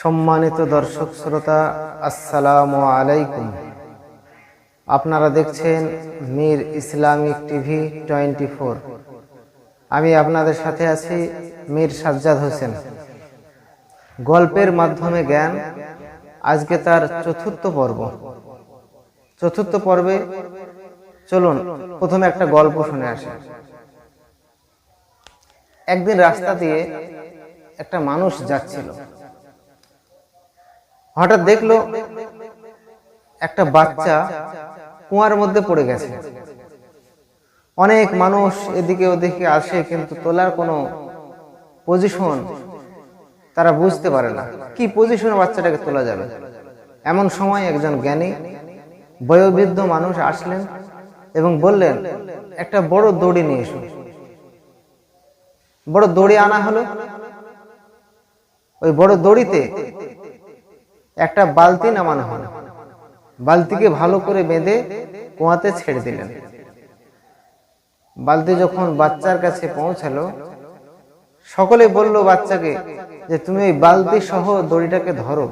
সম্মানিত দর্শক শ্রোতা, আসসালামু আলাইকুম। আপনারা দেখছেন মীর ইসলামিক টিভি টোয়েন্টি আমি আপনাদের সাথে আছি মীর সাজ্জাদ হোসেন। গল্পের মাধ্যমে জ্ঞান, আজকে তার চতুর্থ পর্ব। চতুর্থ পর্বে চলুন, প্রথমে একটা গল্প শুনে আসি। একদিন রাস্তা দিয়ে একটা মানুষ যাচ্ছিল। হঠাৎ দেখল একটা বাচ্চা কুয়ার মধ্যে পড়ে গেছে। অনেক মানুষ এদিকে ওদিকে আসে, কিন্তু তোলার কোনো পজিশন তারা বুঝতে পারে না। কি পজিশনে বাচ্চাটাকে তোলা যাবে? এমন সময় একজন জ্ঞানী, বয়োবৃদ্ধ মানুষ আসলেন এবং বললেন, একটা বড় দড়ি নিয়ে এসো। বড় দড়ি আনা হলো। ওই বড় দড়িতে একটা বালতি নামানো হলো। বালতিকে ভালো করে বেঁধে কুয়াতে ছেড়ে দিলেন। বালতি যখন বাচ্চার কাছে পৌঁছালো, সকলে বলল বাচ্চাকে যে, তুমি ওই বালতি সহ দড়িটাকে ধরো।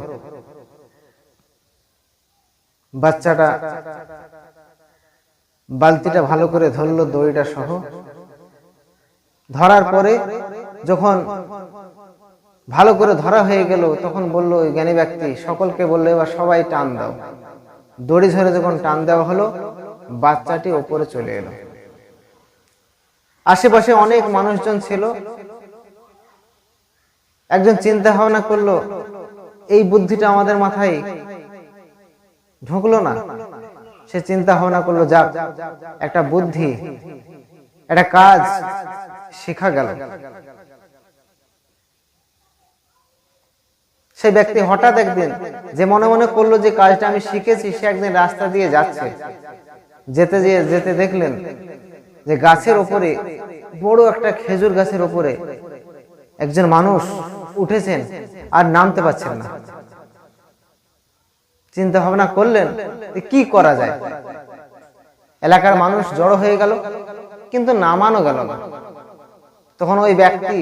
বাচ্চাটা বালতিটা ভালো করে ধরলো, দড়িটা সহ। ধরার পরে যখন ভালো করে ধরা হয়ে গেল, তখন বলল, ওই জ্ঞানী ব্যক্তি, সকলকে বলল এবার সবাই টান দাও। দড়ি ধরে যখন টান দেওয়া হলো, বাচ্চাটি ওপরে চলে এলো। আশেপাশে অনেক মানুষজন ছিল। একজন চিন্তা ভাবনা করল, এই বুদ্ধিটা আমাদের মাথায় ঢুকলো না। সে চিন্তা ভাবনা করল, যাক, একটা বুদ্ধি, একটা কাজ শেখা গেল। সেই ব্যক্তি হঠাৎ একদিন যে মনে মনে করল যে কাজটা আমি শিখেছি, সে একদিন রাস্তা দিয়ে যাচ্ছে। যেতে যেয়ে যেতে দেখলেন যে গাছের ওপরে, বড় একটা খেজুর গাছের ওপরে একজন মানুষ উঠেছেন আর নামতে পারছেন না। চিন্তা ভাবনা করলেন কি করা যায়? এলাকার মানুষ জড়ো হয়ে গেল, কিন্তু নামানো গেল না। তখন ওই ব্যক্তি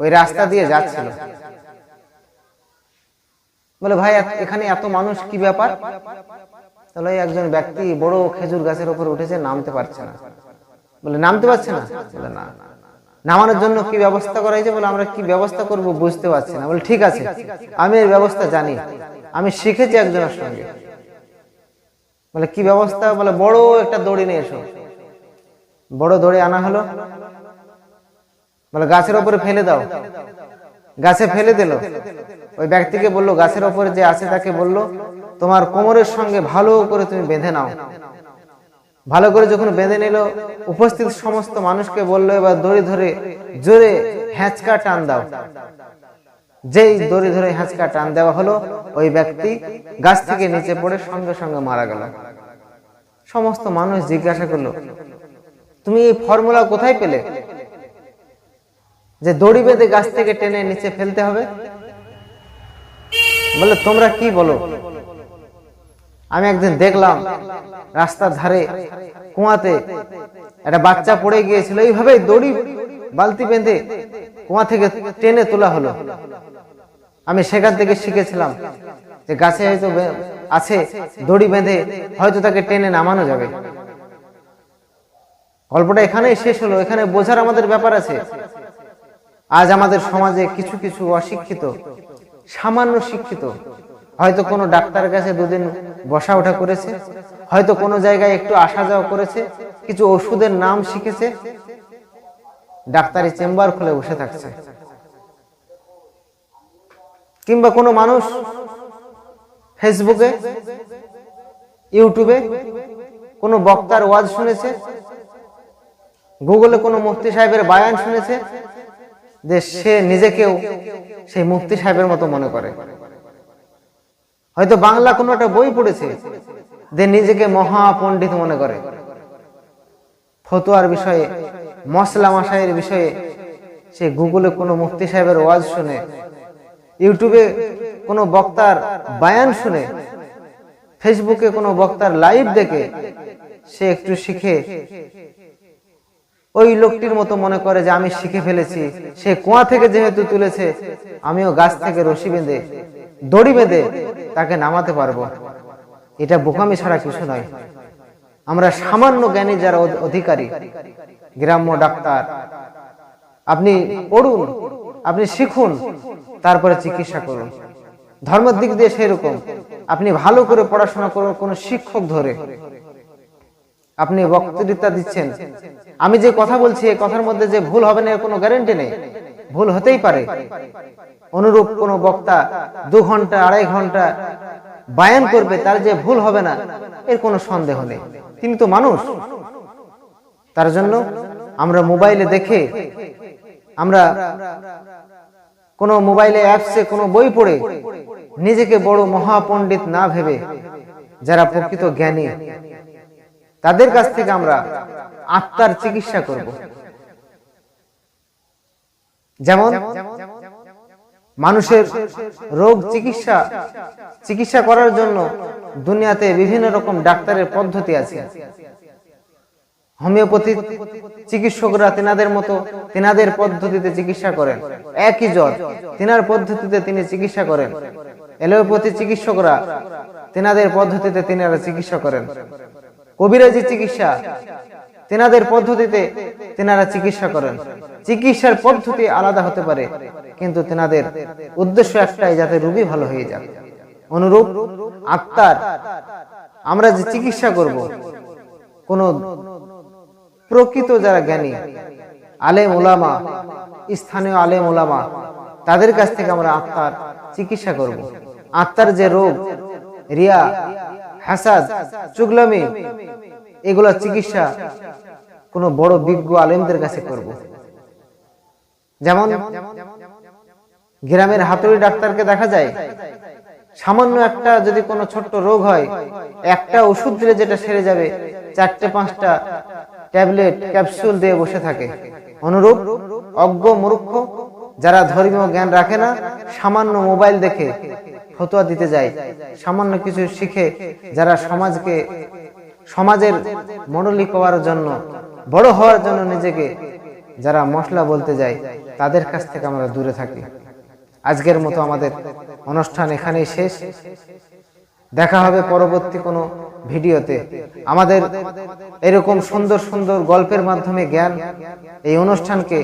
ওই রাস্তা দিয়ে যাচ্ছিল। বলে, ভাই এখানে এত মানুষ, কি ব্যাপার? তাহলে একজন ব্যক্তি বড় খেজুর গাছের উপর উঠেছে, নামতে পারছে না। বলে, নামতে পারছে না? বলে, না। নামানোর জন্য কি ব্যবস্থা করা হয়েছে? বলে, আমরা কি ব্যবস্থা করব বুঝতে পারছি না। বলে, ঠিক আছে, আমি এর ব্যবস্থা জানি। আমি শিখেছি একজনের সঙ্গে। বলে, কি ব্যবস্থা? বলে, বড় একটা দড়ি নিয়ে এসো। বড় দড়ি আনা হলো। বলে, গাছের উপরে ফেলে দাও। গাছে ফেলে দিল। ওই ব্যক্তিকে বলল, গাছের ওপরে যে আছে তাকে বলল, তোমার কোমরের সঙ্গে ভালো করে তুমি বেঁধে নাও। ভালো করে যখন বেঁধে নিল, উপস্থিত সমস্ত মানুষকে বলল, এবার দড়ি ধরে জোরে হ্যাঁচকা টান দাও। যেই দড়ি ধরে হ্যাঁচকা টান দেওয়া হলো, ওই ব্যক্তি গাছ থেকে নিচে পড়ে সঙ্গে সঙ্গে মারা গেল। সমস্ত মানুষ জিজ্ঞাসা করল, তুমি এই ফর্মুলা কোথায় পেলে? যে দড়ি বেঁধে গাছ থেকে টেনে নিচে ফেলতে হবে। বলে, তোমরা কি বলো? আমি একদিন দেখলাম রাস্তার ধারে কুয়াতে একটা বাচ্চা পড়ে গিয়েছিল। এইভাবে দড়ি বালতি বেঁধে কুয়া থেকে টেনে তোলা হলো। আমি সেখান থেকে শিখেছিলাম যে গাছে হয়তো আছে দড়ি বেঁধে হয়তো তাকে টেনে নামানো যাবে। গল্পটা এখানেই শেষ হলো। এখানে বোঝার আমাদের ব্যাপার আছে। আজ আমাদের সমাজে কিছু কিছু অশিক্ষিত সামান্য শিক্ষিত। হয়তো কোনো ডাক্তারের কাছে দুদিন বসা ওঠা করেছে, হয়তো কোনো জায়গায় একটু আসা যাওয়া করেছে, কিছু ওষুধের নাম শিখেছে, ডাক্তারি চেম্বার খুলে বসে থাকছে। কিংবা কোনো মানুষ ফেসবুকে, ইউটিউবে কোনো বক্তার ওয়াজ শুনেছে, গুগলে কোনো মুফতি সাহেবের বায়ান শুনেছে যে সে নিজেকেও সেই মুফতি সাহেবের মতো মনে করে। হয়তো বাংলা কোনো একটা বই পড়েছে যে নিজেকে মহাপণ্ডিত মনে করে। ফতোয়ার বিষয়ে, মশলা মাসাইয়ের বিষয়ে সে গুগলে কোনো মুফতি সাহেবের ওয়াজ শুনে, ইউটিউবে কোনো বক্তার বায়ান শুনে, ফেসবুকে কোনো বক্তার লাইভ দেখে সে একটু শিখে ওই লোকটির মতো মনে করে যে আমি শিখে ফেলেছি। সে কুয়া থেকে যেহেতু তুলেছে, আমিও গাছ থেকে রশি বেঁধে, দড়ি বেঁধে তাকে নামাতে পারব। এটা বোকামি ছাড়া কিছু নয়। আমরা সামান্য জ্ঞানী যারা অধিকারী, গ্রাম্য ডাক্তার, আপনি পড়ুন, আপনি শিখুন, তারপরে চিকিৎসা করুন। ধর্মের দিক দিয়ে সেরকম। আপনি ভালো করে পড়াশোনা করুন কোনো শিক্ষক ধরে। আপনি বক্তৃতা দিচ্ছেন। আমি যে কথা বলছি, এই কথার মধ্যে যে ভুল হবে না কোনো গ্যারেন্টি নেই। ভুল হতেই পারে। অনুরূপ কোন বক্তা দু ঘণ্টা, আড়াই ঘণ্টা বায়ান করবে, তার যে ভুল হবে না, এর কোনো সন্দেহ নেই। তিনি তো মানুষ। তার জন্য আমরা মোবাইলে দেখে, আমরা কোন মোবাইলে অ্যাপসে কোনো বই পড়ে, নিজেকে বড় মহাপণ্ডিত না ভেবে, যারা প্রকৃত জ্ঞানী তাদের কাছ থেকে আমরা আত্মার চিকিৎসা করব। যেমন মানুষের রোগ চিকিৎসা চিকিৎসা করার জন্য দুনিয়াতে বিভিন্ন রকম ডাক্তারের পদ্ধতি আছে। হোমিওপ্যাথি চিকিৎসকরা তেনাদের মতো তেনাদের পদ্ধতিতে চিকিৎসা করেন। একই জ্বর তেনার পদ্ধতিতে তিনি চিকিৎসা করেন। এলোপ্যাথি চিকিৎসকরা তেনাদের পদ্ধতিতে তিনারা চিকিৎসা করেন। কবিরাজি চিকিৎসা। তেনাদের পদ্ধতিতে তেনারা চিকিৎসা করেন। চিকিৎসার পদ্ধতি আলাদা হতে পারে, কিন্তু তেনাদের উদ্দেশ্য একটাই, যাতে রোগী ভালো হয়ে যাক। অনুরূপ আত্মার আমরা যে চিকিৎসা করব, কোন প্রকৃত যারা জ্ঞানী, আলেম ওলামা স্থানীয় আলেম ওলামা তাদের কাছ থেকে আমরা আত্মার চিকিৎসা করব। আত্মার যে রোগ, রিয়া হাসাদ চুগলামি, এগুলো চিকিৎসা কোনো বড় বিজ্ঞ আলেমদের কাছে করব। যেমন গ্রামের হাতুড়ি ডাক্তারকে দেখা যায়, সামান্য একটা যদি কোনো ছোট্ট রোগ হয়, একটা ওষুধ দিলে যেটা সেরে যাবে, চারটে পাঁচটা ট্যাবলেট, ক্যাপসুল দিয়ে বসে থাকে। অনুরূপ অজ্ঞ মূর্খ যারা ধর্মীয় জ্ঞান রাখে না, সামান্য মোবাইল দেখে ফতোয়া দিতে যায়। সামান্য কিছু শিখে যারা সমাজকে, সমাজের মডলিক হওয়ার জন্য, বড় হওয়ার জন্য নিজেকে যারা মশলা বলতে যায়, তাদের কাছ থেকে আমরা দূরে থাকি। আজকের মতো আমাদের অনুষ্ঠান এখানেই শেষ। দেখা হবে পরবর্তী কোনো ভিডিওতে। আমাদের এরকম সুন্দর সুন্দর গল্পের মাধ্যমে জ্ঞান এই অনুষ্ঠানকে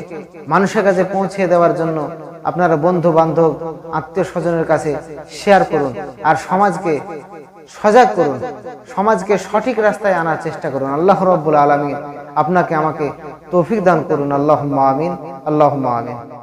মানুষের কাছে পৌঁছে দেওয়ার জন্য আপনারা বন্ধু বান্ধব আত্মীয় স্বজনের কাছে শেয়ার করুন আর সমাজকে সজাগ করুন। সমাজকে সঠিক রাস্তায় আনার চেষ্টা করুন। আল্লাহ রব্বুল আলমী আপনাকে আমাকে তৌফিক দান করুন। আল্লাহ আমিন। আল্লাহ আমিন।